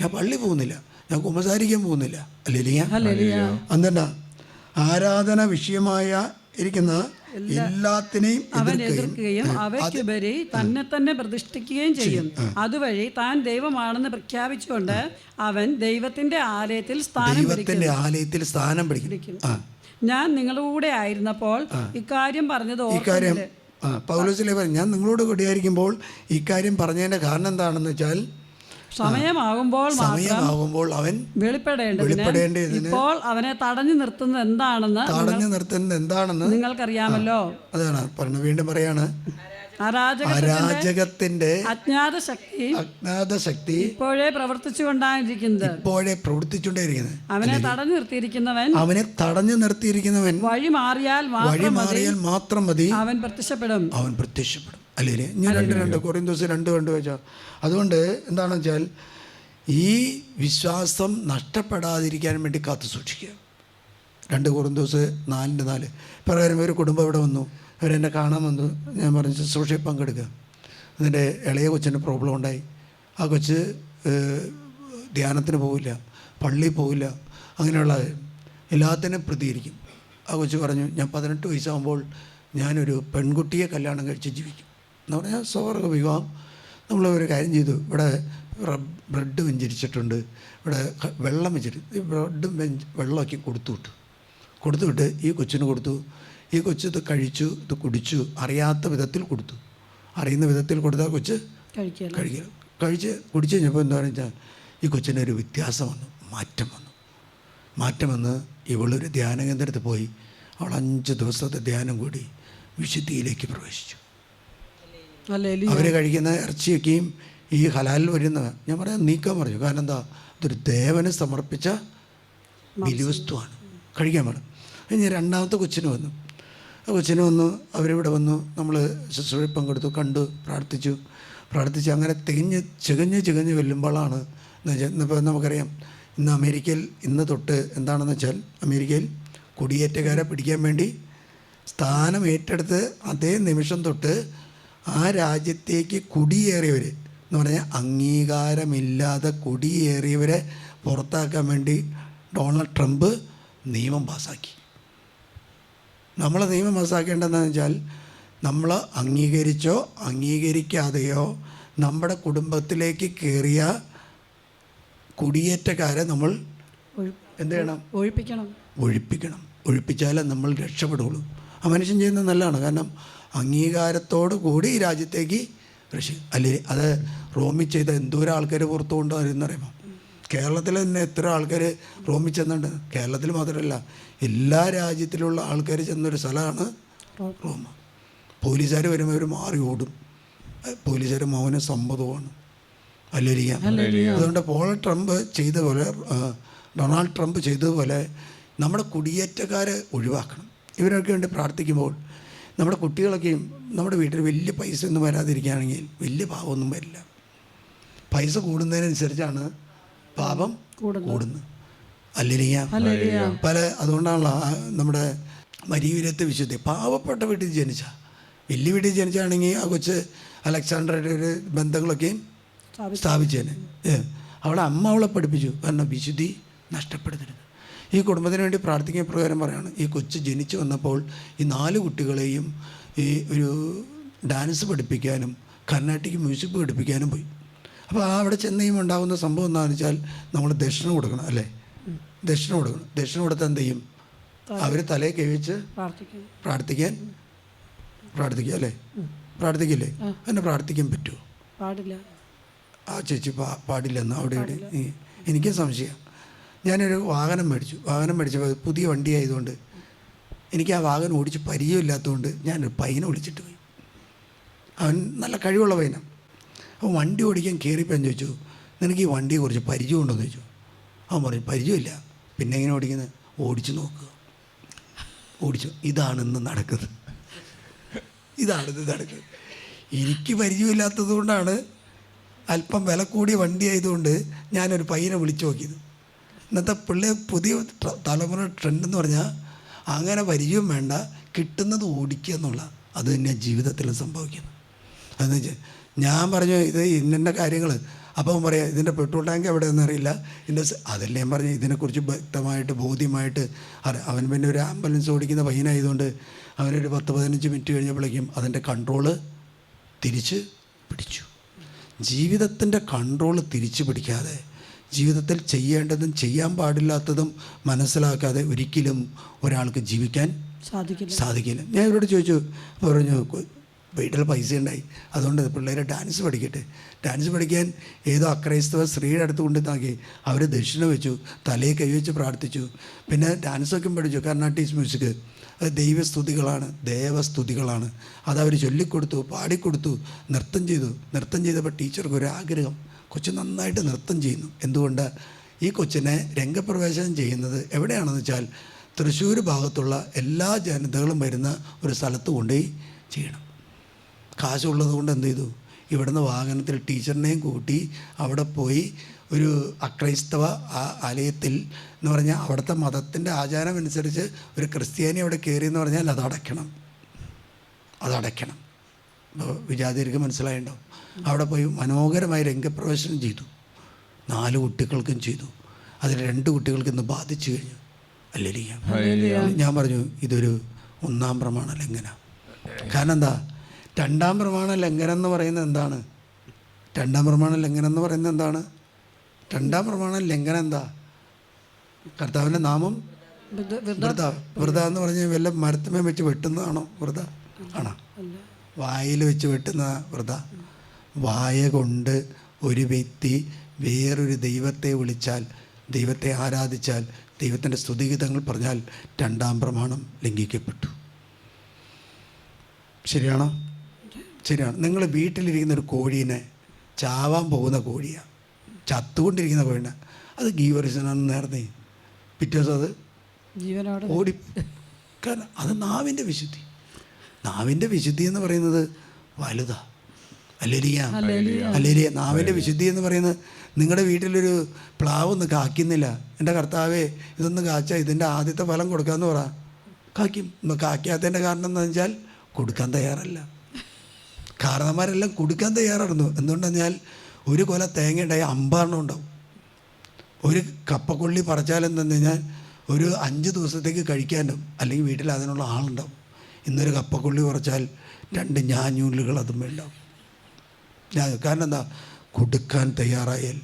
ഞാൻ പള്ളി പോകുന്നില്ല. ഞാൻ കുമ്പസാരിക്കാൻ പോകുന്നില്ല. അല്ലെങ്കിൽ അന്നെന്നാ ആരാധന വിഷയമായ ഇരിക്കുന്ന എല്ലാത്തിനെയും അവൻ എതിർക്കുകയും അവയ്ക്ക് അവയ്ക്കുപരി തന്നെ തന്നെ പ്രതിഷ്ഠിക്കുകയും ചെയ്യും. അതുവഴി താൻ ദൈവമാണെന്ന് പ്രഖ്യാപിച്ചുകൊണ്ട് അവൻ ദൈവത്തിന്റെ ആലയത്തിൽ സ്ഥാനം ദൈവത്തിന്റെ ആലയത്തിൽ സ്ഥാനം പിടിക്കും. ഞാൻ നിങ്ങളുടെ ആയിരുന്നപ്പോൾ ഇക്കാര്യം പറഞ്ഞത് ഇക്കാര്യം പൗലോസിലെ ഞാൻ നിങ്ങളോട് കൂടിയായിരിക്കുമ്പോൾ ഇക്കാര്യം പറഞ്ഞതിന്റെ കാരണം എന്താണെന്ന് വെച്ചാൽ സമയമാകുമ്പോൾ സമയമാകുമ്പോൾ അവൻ വെളിപ്പെടേണ്ടതിന് ഇപ്പോൾ അവനെ തടഞ്ഞു നിർത്തുന്നത് എന്താണെന്ന് തടഞ്ഞു നിർത്തുന്നത് എന്താണെന്ന് നിങ്ങൾക്കറിയാമല്ലോ. അതാണ്. പറഞ്ഞു വീണ്ടും പറയാണ്. അരാജകത്തിന്റെ അജ്ഞാത ശക്തി അജ്ഞാത ശക്തി ഇപ്പോഴേ പ്രവർത്തിച്ചുകൊണ്ടായിരിക്കുന്നത്. ഇപ്പോഴേ പ്രവർത്തിച്ചുകൊണ്ടേയിരിക്കുന്നത്. അവനെ തടഞ്ഞു നിർത്തിയിരിക്കുന്നവൻ അവനെ തടഞ്ഞു നിർത്തിയിരിക്കുന്നവൻ വഴി മാറിയാൽ വഴി മാറിയാൽ മാത്രം മതി. അവൻ പ്രത്യക്ഷപ്പെടും. അവൻ പ്രത്യക്ഷപ്പെടും. അല്ലേ ഞാൻ രണ്ട് രണ്ട്. കുറേ ദിവസം രണ്ട് കണ്ടു വെച്ചാൽ അതുകൊണ്ട് എന്താണെന്ന് വെച്ചാൽ ഈ വിശ്വാസം നഷ്ടപ്പെടാതിരിക്കാൻ വേണ്ടി കാത്തു സൂക്ഷിക്കുക. രണ്ട് കുറുന്തോസ് നാലിന്റെ നാല്. പ്രകാരം ഒരു കുടുംബം ഇവിടെ വന്നു? അവരെന്നെ കാണാൻ വന്നു. ഞാൻ പറഞ്ഞു ശുശ്രൂഷയിൽ പങ്കെടുക്കുക. അതിന്റെ ഇളയ കൊച്ചിന് പ്രോബ്ലം ഉണ്ടായി. ആ കൊച്ച് ധ്യാനത്തിന് പോവില്ല. പള്ളിയിൽ പോവില്ല. അങ്ങനെയുള്ള എല്ലാത്തിനും പ്രതികരിക്കും. ആ കൊച്ച് പറഞ്ഞു ഞാൻ പതിനെട്ട് വയസ്സാകുമ്പോൾ ഞാനൊരു പെൺകുട്ടിയെ കല്യാണം കഴിച്ച് ജീവിക്കും. എന്ന് പറഞ്ഞാൽ സ്വർഗ വിവാഹം നമ്മൾ ഒരു കാര്യം ചെയ്തു. ഇവിടെ ബ്രെഡ് വെഞ്ചരിച്ചിട്ടുണ്ട്. ഇവിടെ വെള്ളം വെച്ചിട്ട് ഈ ബ്രെഡും വെഞ്ച് വെള്ളമൊക്കെ കൊടുത്തു വിട്ടു. കൊടുത്തു വിട്ട് ഈ കൊച്ചിന് കൊടുത്തു. ഈ കൊച്ച് ഇത് കഴിച്ചു ഇത് കുടിച്ചു അറിയാത്ത വിധത്തിൽ കൊടുത്തു. അറിയുന്ന വിധത്തിൽ കൊടുത്താൽ കൊച്ച് കഴിക്കുക. കഴിച്ച് കുടിച്ച് കഴിഞ്ഞപ്പോൾ എന്താ പറഞ്ഞാൽ ഈ കൊച്ചിനൊരു വ്യത്യാസം വന്നു മാറ്റം വന്നു. മാറ്റം വന്ന് ഇവളൊരു ധ്യാന കേന്ദ്രത്തിൽ പോയി. അവൾ അഞ്ച് ദിവസത്തെ ധ്യാനം കൂടി വിശുദ്ധിയിലേക്ക് പ്രവേശിച്ചു. അവർ കഴിക്കുന്ന ഇറച്ചിയൊക്കെയും ഈ ഹലാലിൽ വരുന്ന ഞാൻ പറയാം നീക്കാൻ പറഞ്ഞു. കാരണം എന്താ? ഇതൊരു ദേവന് സമർപ്പിച്ച ബലിവസ്തുവാണ് കഴിക്കാൻ പറഞ്ഞു ഇനി രണ്ടാമത്തെ കൊച്ചിന് വന്നു. ആ കൊച്ചിന് വന്നു അവരിവിടെ വന്നു. നമ്മൾ ശുശ്രൂഷ പങ്കെടുത്തു കണ്ടു പ്രാർത്ഥിച്ചു. പ്രാർത്ഥിച്ച് അങ്ങനെ തികഞ്ഞ് ചികഞ്ഞ് ചികഞ്ഞ് വെല്ലുമ്പോഴാണ് എന്ന് വെച്ചാൽ ഇന്നിപ്പോൾ നമുക്കറിയാം ഇന്ന് അമേരിക്കയിൽ ഇന്ന് തൊട്ട് എന്താണെന്ന് വെച്ചാൽ അമേരിക്കയിൽ കുടിയേറ്റക്കാരെ പിടിക്കാൻ വേണ്ടി സ്ഥാനം ഏറ്റെടുത്ത് അതേ നിമിഷം തൊട്ട് ആ രാജ്യത്തേക്ക് കുടിയേറിയവർ എന്ന് പറഞ്ഞാൽ അംഗീകാരമില്ലാതെ കുടിയേറിയവരെ പുറത്താക്കാൻ വേണ്ടി ഡൊണാൾഡ് ട്രംപ് നിയമം പാസ്സാക്കി നമ്മൾ നിയമം പാസ്സാക്കേണ്ടതെന്ന് വെച്ചാൽ നമ്മൾ അംഗീകരിച്ചോ അംഗീകരിക്കാതെയോ നമ്മുടെ കുടുംബത്തിലേക്ക് കയറിയ കുടിയേറ്റക്കാരെ നമ്മൾ എന്ത് ചെയ്യണം? ഒഴിപ്പിക്കണം. ഒഴിപ്പിക്കണം. ഒഴിപ്പിച്ചാലേ നമ്മൾ രക്ഷപ്പെടുള്ളൂ. ആ മനുഷ്യൻ ചെയ്യുന്നത് നല്ലതാണ്. കാരണം അംഗീകാരത്തോടു കൂടി ഈ രാജ്യത്തേക്ക് കൃഷി അല്ലേ അത് റോമിൽ ചെയ്ത എന്തോരം ആൾക്കാർ പുറത്തു കൊണ്ടുവരുന്നറിയുമോ കേരളത്തിൽ തന്നെ എത്ര ആൾക്കാർ റോമിൽ ചെന്നുണ്ട് കേരളത്തിൽ മാത്രമല്ല എല്ലാ രാജ്യത്തിലുള്ള ആൾക്കാർ ചെന്നൊരു സ്ഥലമാണ് റോമ. പോലീസുകാർ വരുമ്പോൾ അവർ മാറി ഓടും. പോലീസുകാർ മൗന സമ്മതമാണ് അല്ലേരിക്കാം അതുകൊണ്ട് പോൾ ട്രംപ് ചെയ്ത പോലെ ഡൊണാൾഡ് ട്രംപ് ചെയ്തതുപോലെ നമ്മുടെ കുടിയേറ്റക്കാരെ ഒഴിവാക്കണം. ഇവരൊക്കെ വേണ്ടി പ്രാർത്ഥിക്കുമ്പോൾ നമ്മുടെ കുട്ടികളൊക്കെയും നമ്മുടെ വീട്ടിൽ വലിയ പൈസ ഒന്നും വരാതിരിക്കുകയാണെങ്കിൽ വലിയ പാപമൊന്നും വരില്ല. പൈസ കൂടുന്നതിനനുസരിച്ചാണ് പാപം കൂടുന്നത്. അല്ലേരിക്കാം പല അതുകൊണ്ടാണല്ലോ നമ്മുടെ മരീവിരത്തെ വിശുദ്ധി പാവപ്പെട്ട വീട്ടിൽ ജനിച്ച. വലിയ വീട്ടിൽ ജനിച്ചാണെങ്കിൽ ആ കൊച്ച് അലക്സാണ്ടറുടെ ഒരു ബന്ധങ്ങളൊക്കെയും സ്ഥാപിച്ചേനെ. അവളെ അമ്മ അവളെ പഠിപ്പിച്ചു. കാരണം വിശുദ്ധി നഷ്ടപ്പെടുത്തരുത്. ഈ കുടുംബത്തിന് വേണ്ടി പ്രാർത്ഥിക്കുക പ്രകാരം പറയുകയാണ് ഈ കൊച്ചു ജനിച്ചു വന്നപ്പോൾ ഈ നാല് കുട്ടികളെയും ഈ ഒരു ഡാൻസ് പഠിപ്പിക്കാനും കർണാട്ടിക് മ്യൂസിക് പഠിപ്പിക്കാനും പോയി. അപ്പോൾ ആ അവിടെ ചെന്നയും ഉണ്ടാകുന്ന സംഭവം എന്താണെന്ന് വെച്ചാൽ നമ്മൾ ദക്ഷിണ കൊടുക്കണം അല്ലേ? ദക്ഷിണ കൊടുക്കണം. ദക്ഷിണ കൊടുത്താൽ എന്ത് ചെയ്യും? അവർ തലയെ കഴിച്ച് പ്രാർത്ഥിക്കാൻ പ്രാർത്ഥിക്കുക അല്ലേ? പ്രാർത്ഥിക്കില്ലേ? എന്നെ പ്രാർത്ഥിക്കാൻ പറ്റുമോ? പാടില്ല. ആ ചേച്ചി പാടില്ലെന്ന് അവിടെ ഇവിടെ എനിക്ക് സംശയം. ഞാനൊരു വാഹനം മേടിച്ചു. വാഹനം മേടിച്ചപ്പോൾ പുതിയ വണ്ടി ആയതുകൊണ്ട് എനിക്ക് ആ വാഹനം ഓടിച്ച് പരിചയമില്ലാത്തതുകൊണ്ട് ഞാനൊരു പയ്യനെ വിളിച്ചിട്ട് പോയി. അവൻ നല്ല കഴിവുള്ള പയ്യനാണ് അപ്പോൾ വണ്ടി ഓടിക്കാൻ കയറിയപ്പോൾ ഞാൻ ചോദിച്ചു നിനക്ക് ഈ വണ്ടിയെ കുറിച്ച് പരിചയമുണ്ടോ എന്ന് ചോദിച്ചു. അവൻ പറഞ്ഞു പരിചയമില്ല. പിന്നെ എങ്ങനെ ഓടിക്കുന്നത് ഓടിച്ചു നോക്കുക ഓടിച്ചു. ഇതാണ് ഇന്ന് നടക്കുന്നത്. ഇതാണ് ഇത് നടക്കുന്നത്. എനിക്ക് പരിചയമില്ലാത്തത് കൊണ്ടാണ് അല്പം വില കൂടിയ വണ്ടി ആയതുകൊണ്ട് ഞാനൊരു പയ്യനെ വിളിച്ചു നോക്കിയത്. ഇന്നത്തെ പിള്ളേർ പുതിയ തലമുറ ട്രെൻഡ് എന്ന് പറഞ്ഞാൽ അങ്ങനെ പരിചയം വേണ്ട കിട്ടുന്നത് ഓടിക്കുക എന്നുള്ള. അത് തന്നെയാണ് ജീവിതത്തിൽ സംഭവിക്കുന്നത്. അതെന്ന് വെച്ചാൽ ഞാൻ പറഞ്ഞു ഇത് ഇന്ന കാര്യങ്ങൾ അപ്പം പറയാം ഇതിന്റെ പെട്രോൾ ടാങ്ക് എവിടെയെന്ന് അറിയില്ല. ഇതിന്റെ അതല്ലേ ഞാൻ പറഞ്ഞു ഇതിനെക്കുറിച്ച് വ്യക്തമായിട്ട് ബോധ്യമായിട്ട് അവൻ പിന്നെ ഒരു ആംബുലൻസ് ഓടിക്കുന്ന പയ്യനായതുകൊണ്ട് അവനൊരു പത്ത് പതിനഞ്ച് മിനിറ്റ് കഴിഞ്ഞപ്പോഴേക്കും അതിന്റെ കൺട്രോൾ തിരിച്ച് പിടിച്ചു. ജീവിതത്തിന്റെ കൺട്രോൾ തിരിച്ചു പിടിക്കാതെ ജീവിതത്തിൽ ചെയ്യേണ്ടതും ചെയ്യാൻ പാടില്ലാത്തതും മനസ്സിലാക്കാതെ ഒരിക്കലും ഒരാൾക്ക് ജീവിക്കാൻ സാധിക്കില്ല. സാധിക്കില്ല. ഞാൻ ഇവരോട് ചോദിച്ചു പറഞ്ഞു "കൊ- വീട്ടിൽ പൈസ ഉണ്ടായി. അതുകൊണ്ട് പിള്ളേരെ ഡാൻസ് പഠിക്കട്ടെ. ഡാൻസ് പഠിക്കാൻ ഏതോ അക്രൈസ്തവ സ്ത്രീയുടെ അടുത്ത് കൊണ്ട് താക്കി. അവർ ദക്ഷിണ വെച്ചു തലയിൽ കൈവച്ച് പ്രാർത്ഥിച്ചു. പിന്നെ ഡാൻസൊക്കെ പഠിച്ചു. കർണാട്ടിക് മ്യൂസിക് അത് ദൈവസ്തുതികളാണ് ദേവസ്തുതികളാണ്. അതവർ ചൊല്ലിക്കൊടുത്തു പാടിക്കൊടുത്തു നൃത്തം ചെയ്തു. നൃത്തം ചെയ്തപ്പോൾ ടീച്ചർക്ക് ഒരു ആഗ്രഹം. കൊച്ചു നന്നായിട്ട് നൃത്തം ചെയ്യുന്നു. എന്തുകൊണ്ട്? ഈ കൊച്ചിനെ രംഗപ്രവേശനം ചെയ്യുന്നത് എവിടെയാണെന്ന് വെച്ചാൽ തൃശ്ശൂർ ഭാഗത്തുള്ള എല്ലാ ജനതകളും വരുന്ന ഒരു സ്ഥലത്ത് കൊണ്ടുപോയി ചെയ്യണം. കാശുള്ളത് കൊണ്ട് എന്ത് ചെയ്തു? ഇവിടുന്ന് വാഹനത്തിൽ ടീച്ചറിനെയും കൂട്ടി അവിടെ പോയി ഒരു അക്രൈസ്തവ ആലയത്തിൽ എന്ന് പറഞ്ഞാൽ അവിടുത്തെ മതത്തിന്റെ ആചാരം അനുസരിച്ച് ഒരു ക്രിസ്ത്യാനി അവിടെ കയറി എന്ന് പറഞ്ഞാൽ അത് അടയ്ക്കണം അതടയ്ക്കണം. അപ്പോൾ വിജാതിരിക്ക് മനസ്സിലായിട്ടുണ്ടാവും. അവിടെ പോയി മനോഹരമായി രംഗപ്രവേശനം ചെയ്തു. നാല് കുട്ടികൾക്കും ചെയ്തു. അതിൽ രണ്ട് കുട്ടികൾക്ക് ഇന്ന് ബാധിച്ചു കഴിഞ്ഞു. അല്ലേ ഞാൻ പറഞ്ഞു ഇതൊരു ഒന്നാം പ്രമാണ ലംഘന. കാരണം എന്താ? രണ്ടാം പ്രമാണ ലംഘനം എന്ന് പറയുന്നത് എന്താണ്? രണ്ടാം പ്രമാണ ലംഘനം എന്ന് പറയുന്നത് എന്താണ്? രണ്ടാം പ്രമാണ ലംഘനം എന്താ? കർത്താവിന്റെ നാമം വൃത വൃത എന്ന് പറഞ്ഞാൽ വല്ല മരത്തുമേ വെച്ച് വെട്ടുന്നതാണോ? വൃത. ആണോ? വായിൽ വെച്ച് വെട്ടുന്ന വൃത. വായ കൊണ്ട് ഒരു വ്യക്തി വേറൊരു ദൈവത്തെ വിളിച്ചാൽ ദൈവത്തെ ആരാധിച്ചാൽ ദൈവത്തിന്റെ സ്തുതിഗീതങ്ങൾ പറഞ്ഞാൽ രണ്ടാം പ്രമാണം ലംഘിക്കപ്പെട്ടു. ശരിയാണോ? ശരിയാണ്. നിങ്ങൾ വീട്ടിലിരിക്കുന്ന ഒരു കോഴീനെ ചാവാൻ പോകുന്ന കോഴിയാണ് ചത്തുകൊണ്ടിരിക്കുന്ന കോഴിനെ. അത് ഗീവറിസനാണെന്ന് നേർന്നേ പിറ്റേ ദിവസം അത് ജീവനോടെ ഓടി കാരണം അത് നാവിന്റെ വിശുദ്ധി. നാവിന്റെ വിശുദ്ധി എന്ന് പറയുന്നത് വലുതാ. അല്ലേലിയ. അല്ലേലിയ. നാവിന്റെ വിശുദ്ധി എന്ന് പറയുന്നത് നിങ്ങളുടെ വീട്ടിലൊരു പ്ലാവ് ഒന്ന് കാക്കുന്നില്ല എന്റെ കർത്താവേ ഇതൊന്ന് കാച്ചാൽ ഇതിന്റെ ആദ്യത്തെ ഫലം കൊടുക്കാന്ന് പറ. കാക്കും കാക്കാത്തതിന്റെ കാരണം എന്താ വെച്ചാൽ കൊടുക്കാൻ തയ്യാറല്ല. കാരണന്മാരെല്ലാം കൊടുക്കാൻ തയ്യാറായിരുന്നു. എന്തുകൊണ്ടെന്നാൽ പറഞ്ഞാൽ ഒരു കൊല തേങ്ങ ഉണ്ടായി അമ്പാറിനും ഉണ്ടാവും. ഒരു കപ്പക്കൊള്ളി പറിച്ചാൽ എന്തെന്ന് കഴിഞ്ഞാൽ ഒരു അഞ്ച് ദിവസത്തേക്ക് കഴിക്കാനും അല്ലെങ്കിൽ വീട്ടിൽ അതിനുള്ള ആളുണ്ടാവും. ഇന്നൊരു കപ്പക്കൊള്ളി കുറച്ചാൽ രണ്ട് ഞാഞ്ഞൂലുകൾ അതും ഉണ്ടാവും ഞാൻ കാരണം എന്താ കൊടുക്കാൻ തയ്യാറായാൽ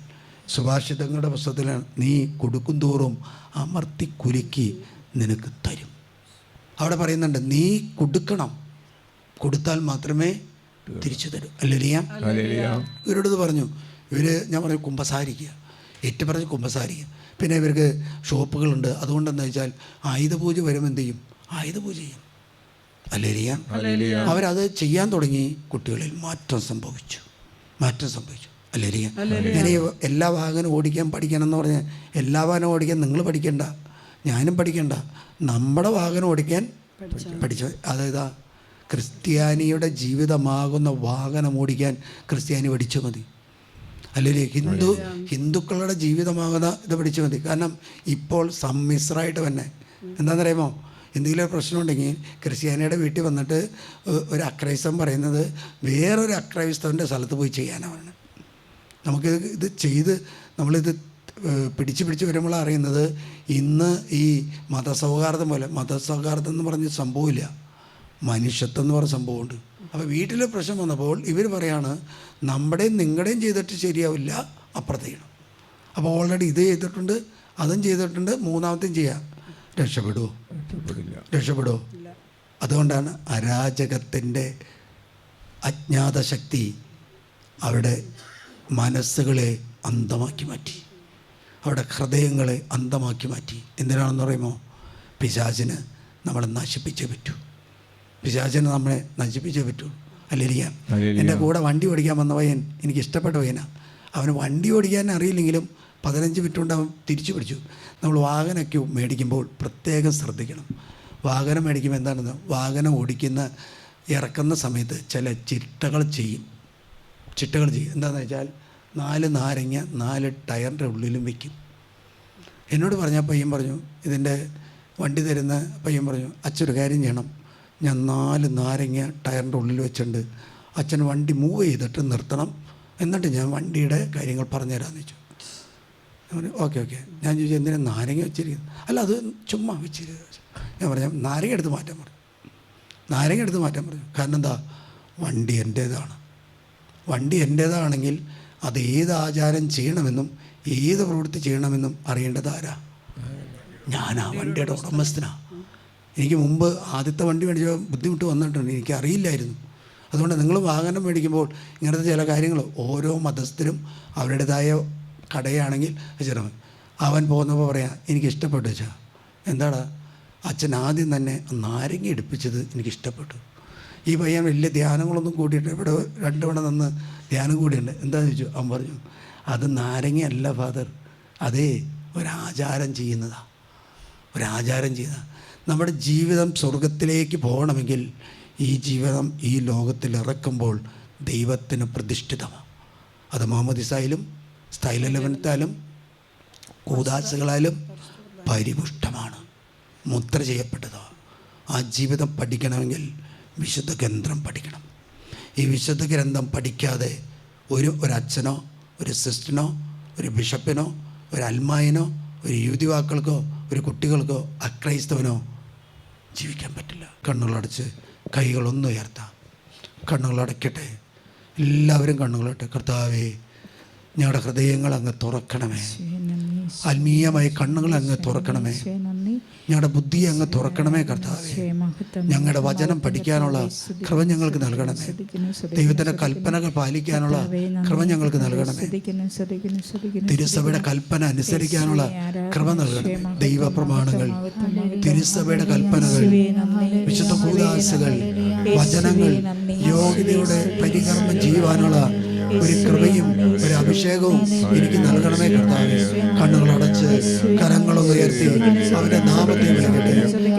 സുഭാഷിതങ്ങളുടെ പുസ്തകത്തിലാണ് നീ കൊടുക്കും തോറും അമർത്തി കുലുക്കി നിനക്ക് തരും. അവിടെ പറയുന്നുണ്ട് നീ കൊടുക്കണം. കൊടുത്താൽ മാത്രമേ തിരിച്ചു തരൂ. അല്ലേ ഇവരോടത് പറഞ്ഞു ഇവർ ഞാൻ പറഞ്ഞു കുമ്പസാരിക്കുക. ഏറ്റു പറഞ്ഞ് കുമ്പസാരിക്കുക. പിന്നെ ഇവർക്ക് ഷോപ്പുകളുണ്ട്. അതുകൊണ്ടെന്ന് വെച്ചാൽ ആയുധപൂജ വരും എന്ത് ചെയ്യും? ആയുധപൂജ ചെയ്യും. അല്ലേരിയ അവരത് ചെയ്യാൻ തുടങ്ങി കുട്ടികളിൽ മാറ്റം സംഭവിച്ചു. മാറ്റം സംഭവിച്ചു. അല്ലേ ഞാൻ എല്ലാ വാഹനവും ഓടിക്കാൻ പഠിക്കണം എന്ന് പറഞ്ഞാൽ എല്ലാ വാഹനവും ഓടിക്കാൻ നിങ്ങൾ പഠിക്കണ്ട. ഞാനും പഠിക്കണ്ട. നമ്മുടെ വാഹനം ഓടിക്കാൻ പഠിച്ചു അതായത് ക്രിസ്ത്യാനിയുടെ ജീവിതമാകുന്ന വാഹനം ഓടിക്കാൻ ക്രിസ്ത്യാനി പഠിച്ചു മതി. അല്ലെങ്കിൽ ഹിന്ദു ഹിന്ദുക്കളുടെ ജീവിതമാകുന്ന ഇത് പഠിച്ചു മതി. കാരണം ഇപ്പോൾ സമ്മിശ്രമായിട്ട് തന്നെ. എന്താണെന്നറിയാമോ എന്തെങ്കിലും പ്രശ്നം ഉണ്ടെങ്കിൽ ക്രിസ്ത്യാനിയുടെ വീട്ടിൽ വന്നിട്ട് ഒരു അക്രൈസ്തവൻ പറയുന്നത് വേറൊരു അക്രൈസ്തവന്റെ സ്ഥലത്ത് പോയി ചെയ്യാനാണ്. നമുക്ക് ഇത് ചെയ്ത് നമ്മളിത് പിടിച്ച് പിടിച്ച് വരുമ്പോൾ അറിയുന്നത് ഇന്ന് ഈ മതസൗഹാർദ്ദം പോലെ മതസൗഹാർദ്ദം എന്ന് പറഞ്ഞ സംഭവമില്ല. മനുഷ്യത്വം എന്ന് പറഞ്ഞ സംഭവമുണ്ട്. അപ്പോൾ വീട്ടിലെ പ്രശ്നം വന്നപ്പോൾ ഇവർ പറയാണ് നമ്മുടെയും നിങ്ങളുടെയും ചെയ്തിട്ട് ശരിയാവില്ല അപ്പുറത്തേക്കണം അപ്പോൾ ഓൾറെഡി ഇത് ചെയ്തിട്ടുണ്ട് അതും ചെയ്തിട്ടുണ്ട് മൂന്നാമത്തെയും ചെയ്യാം. രക്ഷപ്പെടുമോ രക്ഷപ്പെടുമോ അതുകൊണ്ടാണ് അരാജകത്തിന്റെ അജ്ഞാത ശക്തി അവിടെ മനസ്സുകളെ അന്തമാക്കി മാറ്റി. അവിടെ ഹൃദയങ്ങളെ അന്തമാക്കി മാറ്റി. എന്തിനാണെന്ന് പറയുമോ? പിശാചിന് നമ്മളെ നശിപ്പിച്ചേ പറ്റൂ. പിശാചിന് നമ്മളെ നശിപ്പിച്ചേ പറ്റൂ. അല്ലിരിക്കാൻ എന്റെ കൂടെ വണ്ടി ഓടിക്കാൻ വന്ന പയ്യൻ എനിക്ക് ഇഷ്ടപ്പെട്ട പയ്യനാണ് അവന് വണ്ടി ഓടിക്കാൻ അറിയില്ലെങ്കിലും പതിനഞ്ച് മിനിറ്റ് കൊണ്ട് അവൻ തിരിച്ചു പിടിച്ചു. നമ്മൾ വാഹനമൊക്കെ മേടിക്കുമ്പോൾ പ്രത്യേകം ശ്രദ്ധിക്കണം. വാഹനം മേടിക്കുമ്പോൾ എന്താണെന്ന് വാഹനം ഓടിക്കുന്ന ഇറക്കുന്ന സമയത്ത് ചില ചിട്ടകൾ ചെയ്യും. ചിട്ടകൾ ചെയ്യും. എന്താണെന്ന് വെച്ചാൽ നാല് നാരങ്ങ നാല് ടയറിന്റെ ഉള്ളിലും വയ്ക്കും എന്നോട് പറഞ്ഞ പയ്യൻ പറഞ്ഞു ഇതിന്റെ വണ്ടി തരുന്ന പയ്യൻ പറഞ്ഞു അച്ഛനൊരു കാര്യം ചെയ്യണം. ഞാൻ നാല് നാരങ്ങ ടയറിന്റെ ഉള്ളിൽ വെച്ചിട്ടുണ്ട്. അച്ഛൻ വണ്ടി മൂവ് ചെയ്തിട്ട് നിർത്തണം. എന്നിട്ട് ഞാൻ വണ്ടിയുടെ കാര്യങ്ങൾ പറഞ്ഞുതരാമെന്ന് വെച്ചു. Okay okay. ഞാൻ ചോദിച്ചു എന്തിനാ നാരങ്ങ വെച്ചിരിക്കുന്നത്? അല്ല അത് ചുമ്മാ വെച്ചിരിക്കുന്നത്. ഞാൻ പറഞ്ഞു നാരങ്ങ എടുത്ത് മാറ്റാൻ പറഞ്ഞു. നാരങ്ങ എടുത്ത് മാറ്റാൻ പറഞ്ഞു. കാരണം എന്താ? വണ്ടി എന്റേതാണ്. വണ്ടി എന്റേതാണെങ്കിൽ അത് ഏത് ആചാരം ചെയ്യണമെന്നും ഏത് പ്രവൃത്തി ചെയ്യണമെന്നും അറിയേണ്ടത് ആരാ? ഞാനാ വണ്ടിയുടെ ഉടമസ്ഥനാ. എനിക്ക് മുമ്പ് ആദ്യത്തെ വണ്ടി മേടിച്ച ബുദ്ധിമുട്ട് വന്നിട്ടുണ്ട്. എനിക്ക് അറിയില്ലായിരുന്നു. അതുകൊണ്ട് നിങ്ങൾ വാഹനം മേടിക്കുമ്പോൾ ഇങ്ങനത്തെ ചില കാര്യങ്ങൾ ഓരോ മതസ്ഥരും അവരുടേതായ കടയാണെങ്കിൽ അച്ഛനും അവൻ പോകുന്നപ്പോൾ പറയാം എനിക്ക് ഇഷ്ടപ്പെട്ടു അച്ഛാ. എന്താടാ? അച്ഛൻ ആദ്യം തന്നെ നാരങ്ങ എടുപ്പിച്ചത് എനിക്കിഷ്ടപ്പെട്ടു. ഈ പയ്യൻ വലിയ ധ്യാനങ്ങളൊന്നും കൂടിയിട്ട് ഇവിടെ രണ്ടു തവണ നിന്ന് ധ്യാനം കൂടിയുണ്ട്. എന്താ ചോദിച്ചു? അവൻ പറഞ്ഞു അത് നാരങ്ങയല്ല ഫാദർ. അതേ ഒരാചാരം ചെയ്യുന്നതാണ് ഒരാചാരം ചെയ്യുന്ന നമ്മുടെ ജീവിതം സ്വർഗത്തിലേക്ക് പോകണമെങ്കിൽ ഈ ജീവിതം ഈ ലോകത്തിൽ ഇറക്കുമ്പോൾ ദൈവത്തിന് പ്രതിഷ്ഠിതമാണ് അത് മാമദിസായാലും സ്ഥൈലലവനത്താലും കൂതാശകളാലും പരിപുഷ്ടമാണ്. മുദ്ര ചെയ്യപ്പെട്ടതോ. ആ ജീവിതം പഠിക്കണമെങ്കിൽ വിശുദ്ധ ഗ്രന്ഥം പഠിക്കണം. ഈ വിശുദ്ധ ഗ്രന്ഥം പഠിക്കാതെ ഒരു ഒരച്ഛനോ ഒരു സിസ്റ്റനോ ഒരു ബിഷപ്പിനോ ഒരു അൽമായനോ ഒരു യുവതിവാക്കൾക്കോ ഒരു കുട്ടികൾക്കോ അക്രൈസ്തവനോ ജീവിക്കാൻ പറ്റില്ല. കണ്ണുകളടച്ച് കൈകളൊന്നും ഉയർത്താം കണ്ണുകളടയ്ക്കട്ടെ എല്ലാവരും കണ്ണുകളട്ടെ. കർത്താവേ ഞങ്ങളുടെ ഹൃദയങ്ങൾ അങ്ങ് തുറക്കണമേ. ആത്മീയമായ കണ്ണുകൾ അങ്ങ് തുറക്കണമേ. ഞങ്ങളുടെ ബുദ്ധി അങ്ങ് തുറക്കണമേ കർത്താവേ. ഞങ്ങളുടെ വചനം പഠിക്കാനുള്ള കൃപ ഞങ്ങൾക്ക് നൽകണമേ. ദൈവത്തിന്റെ കൽപ്പനകൾ പാലിക്കാനുള്ള കൃപ ഞങ്ങൾക്ക് നൽകണമേ. തിരുസഭയുടെ കൽപ്പന അനുസരിക്കാനുള്ള കൃപ നൽകണമേ. ദൈവപ്രമാണങ്ങൾ തിരുസഭയുടെ കൽപ്പനകൾ വിശുദ്ധ ഭൂദാസുകൾ വചനങ്ങൾ യോഗ്യതയുടെ പരികർമ്മം ചെയ്യുവാനുള്ള ഒരു കൃപയും ഒരു അഭിഷേകവും എനിക്ക് നൽകണമേ കർത്താവേ. കണ്ണുകളടച്ച് കരങ്ങളൊന്ന് ഉയർത്തി അവന്റെ നാമത്തെ വിളിക്കട്ടെ.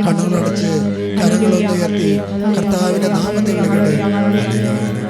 കണ്ണുകളടച്ച് കരങ്ങളൊന്ന് ഉയർത്തി കർത്താവിന്റെ നാമത്തെ വിളിക്കട്ടെ.